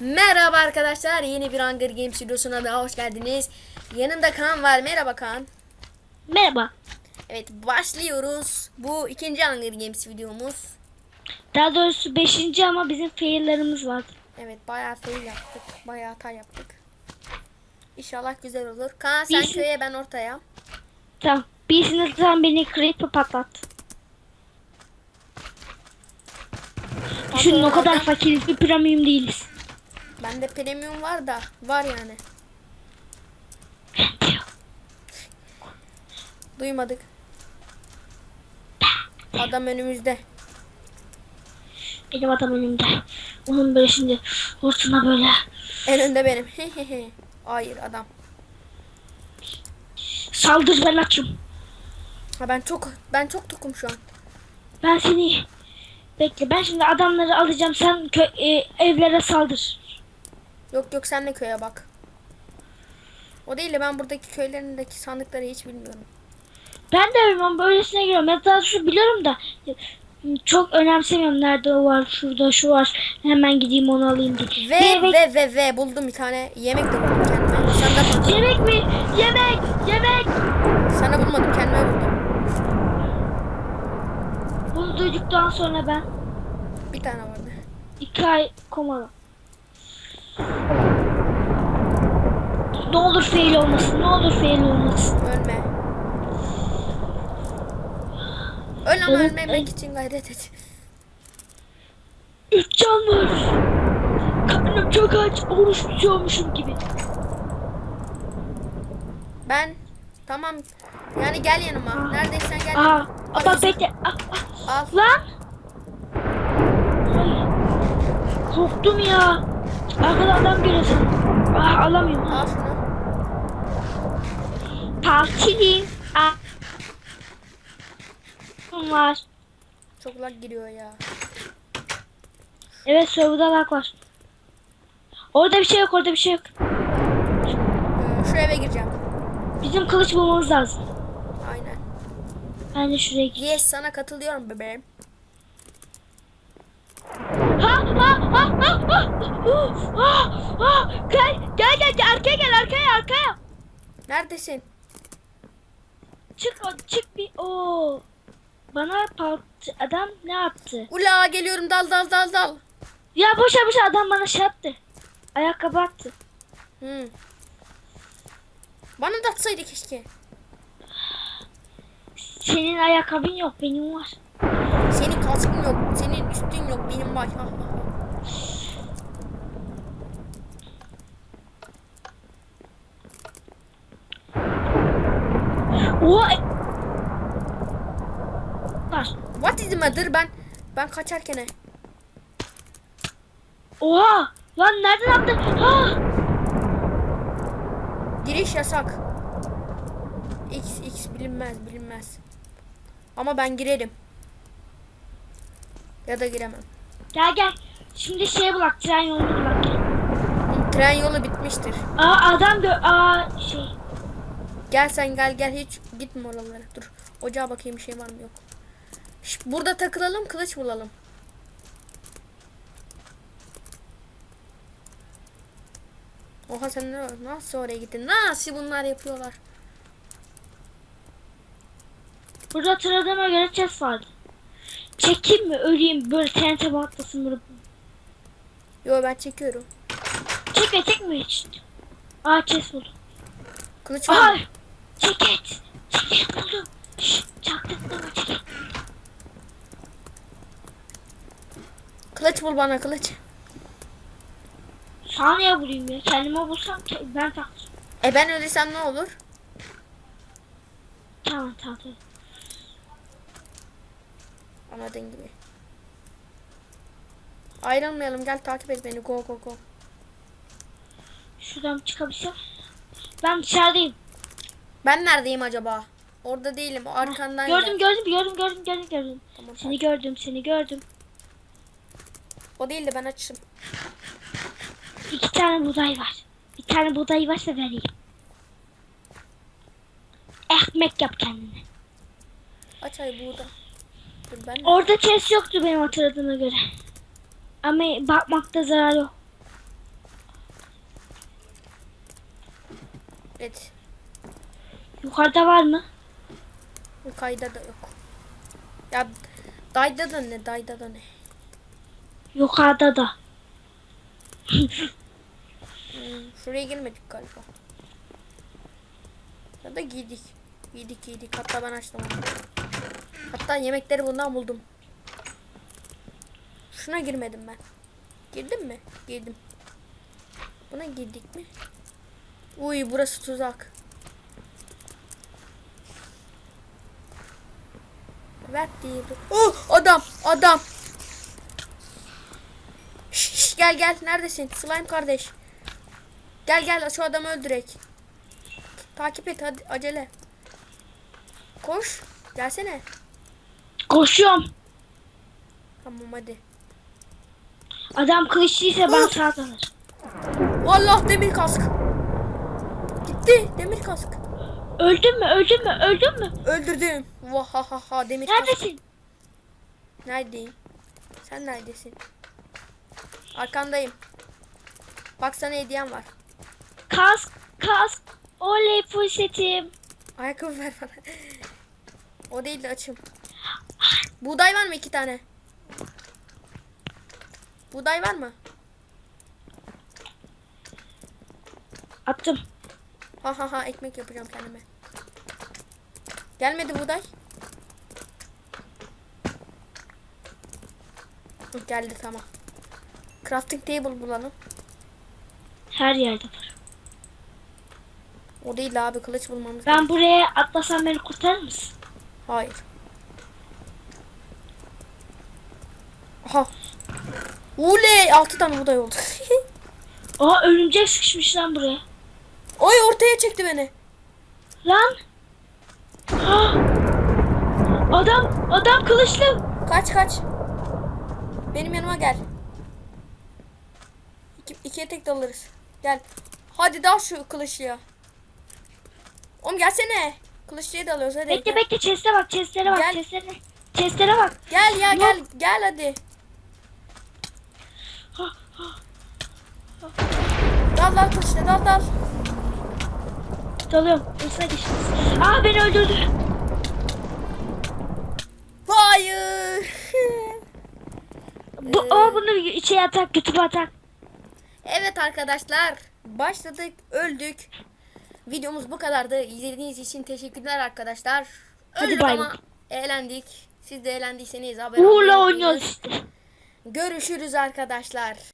Merhaba arkadaşlar. Yeni bir Hunger Games videosuna daha hoş geldiniz. Yanımda Kaan var. Merhaba Kaan. Merhaba. Evet başlıyoruz. Bu ikinci Hunger Games videomuz. Daha doğrusu beşinci ama bizim faillerimiz vardı. Evet bayağı fail yaptık. Bayağı hata yaptık. İnşallah güzel olur. Kaan sen Biz- köye ben ortaya. Tamam. Birisini sen beni creeper patlat. Düşünün o kadar fakiriz bir premium değiliz. Bende premium var da var yani. Duymadık. Adam önümüzde. Benim adam önümde. Onun böyle şimdi hortuna böyle. En önde benim. Hayır adam. Saldır ben açım. Ha ben çok ben çok tokum şu an. Ben seni bekle. Ben şimdi adamları alacağım. Sen kö- e, evlere saldır. Yok yok sen de köye bak. O değil de ben buradaki köylerindeki sandıkları hiç bilmiyorum. Ben de bilmem böylesine giriyorum. Ya daha şu biliyorum da çok önemsemiyorum nerede o var, şurada şu var. Hemen gideyim onu alayım diye. Ve Yemek- ve ve ve buldum bir tane yemek de buldum kendime. Sana Yemek mi? Yemek! Yemek! sana bulmadım kendime buldum. Bunu duyduktan sonra ben Bir tane vardı. iki ay komada. Ne olur fail olmasın, ne olur fail olmasın. Ölme. Öl ama Evet, ölmemek için gayret et. Üç can var. Karnım çok aç, oruç tutuyormuşum gibi. Ben tamam. Yani gel yanıma. Neredeysen gel. Aa, Yusuf, bekle. Ah, ah. Al. Lan! Ay, Korktum ya. Arkada adam görüyorsun. Ah, alamıyorum. Al şunu. Partilim. Ah. var. Çok lag giriyor ya. Evet serverda lag var. Orada bir şey yok orada bir şey yok. Ee, şu eve gireceğim. Bizim kılıç bulmamız lazım. Aynen. Ben de şuraya gideyim. Yes sana katılıyorum bebeğim. Ha ha ha ha ha. Ha ha. Gel gel gel gel, arkaya gel arkaya arkaya. Neredesin? Çık o- çık bir. Oo. Bana pat adam ne yaptı? Ula geliyorum dal dal dal dal. Ya boşa boşa adam bana şey yaptı. Ayakkabı attı. Hmm. Bana da atsaydı keşke. Senin ayakkabın yok benim var. Senin kaskın yok, senin üstün yok, benim var. Ha, ha, ha. Oha. e- Var. What is the matter? Ben ben kaçarken. Oha. Lan nereden attın? Ha. Giriş yasak. X X bilinmez bilinmez. Ama ben girerim. Ya da giremem. Gel gel. Şimdi şey bulak tren yolunu bulak. Tren yolu bitmiştir. Aa adam gö aa şey. Gel sen gel gel hiç gitme oralara. Dur. Ocağa bakayım bir şey var mı yok. Şş, burada takılalım kılıç bulalım. Oha sen ne- nasıl oraya gittin? Nasıl bunlar yapıyorlar? Burada hatırladığıma göre chest vardı. Çekeyim mi öleyim böyle TNT batlasın böyle. Yo ben çekiyorum. Çekme çekme hiç. Aa chest buldum. Kılıç var. Aa ceket. Ceket buldum. Şşş çaktırma ceket. Kılıç bul bana kılıç. Saniye bulayım ya. Kendime bulsam ben taktım. E ben ölürsem ne olur? Tamam tamam tamam. Anladığın gibi. Ayrılmayalım gel takip et beni go go go. Şuradan çıkabilsem. Ben dışarıdayım. Ben neredeyim acaba? Orada değilim o arkandan Gördüm gördüm gördüm gördüm gördüm gördüm. Tamam, Seni gördüm seni gördüm. O değil de ben açım. İki tane buğday var. Bir tane buğday varsa vereyim. ekmek yap kendine. Aç ay. Dur ben de. Orada chest yoktu benim hatırladığıma göre. Ama bakmakta zarar yok. Evet. Yukarıda var mı? Bu kayda da yok. Ya dayda da ne dayda da ne. Yukarıda da. Hmm, şuraya girmedik galiba. Ya da giydik. Giydik giydik. Hatta ben açtım. Hatta yemekleri bundan buldum. Şuna girmedim ben. Girdim mi? Girdim. Buna girdik mi? Uy burası tuzak. Ver değil. Oh adam adam. Gel gel neredesin? Slime kardeş. Gel gel şu adamı öldürek. Takip et hadi acele. Koş. Gelsene. Koşuyorum. Tamam hadi. Adam kılıçlıysa ben sağ alırım. Vallahi demir kask. Gitti demir kask. Öldün mü? Öldün mü? Öldün mü? Öldürdüm. Vahahaha demir kask. Neredesin? Neredeyim? Sen neredesin? Arkandayım. Bak sana hediyem var. Kask, kask. Oley setim. Ayakkabı ver bana. o değil de açım. Buğday var mı iki tane? Buğday var mı? Attım. Ha ha ha ekmek yapacağım kendime. Gelmedi buğday. Geldi tamam. Crafting table bulalım. Her yerde var. O değil abi kılıç bulmamız Ben buraya atlasam beni kurtarır mısın? Hayır. Aha. Uley 6 tane buğday oldu. Aa örümcek sıkışmış lan buraya. Oy ortaya çekti beni. Lan. Ah! Adam, adam kılıçlı. Kaç kaç. Benim yanıma gel. İki, ikiye tek dalırız. Gel. Hadi dal şu kılıçlıya. Oğlum gelsene. Kılıçlıya dalıyoruz hadi. Bekle bekle chest'e bak, chest'lere bak, Gel. chest'lere. Chest'lere bak. Gel ya gel gel hadi. Dal dal kılıçla dal dal. Dalıyorum. Hırsına geçtiniz. Aa beni öldürdü. Hayır. Bu, aa bunu içe atak, götüme atak. Evet arkadaşlar başladık öldük. Videomuz bu kadardı. İzlediğiniz için teşekkürler arkadaşlar. Hadi Öldük bay ama eğlendik. Siz de eğlendiyseniz Uğurla oynuyoruz işte. Görüşürüz arkadaşlar.